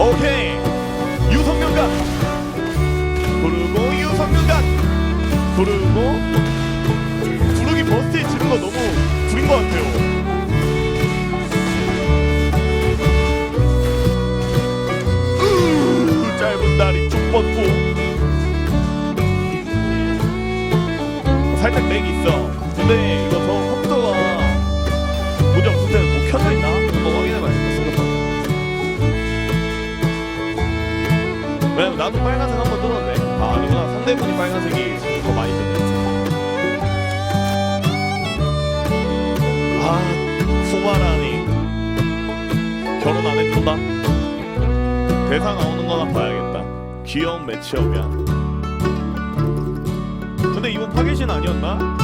오케이. 유성균각 부르고 유성균각 부르고. 부르기 버스트에 지른 거 너무 구린 것 같아요. 으, 짧은 다리 쭉 뻗고. 살짝 렉 있어. 근데 왜냐면 나도 빨간색 한 번 뜯었는데 아 아니구나. 상대분이 빨간색이 더 많이 뜯네 아 소바라니. 결혼 안 해준다 대사 나오는 거나 봐야겠다. 귀여운 매치업이야. 근데 이번 파겟신 아니었나?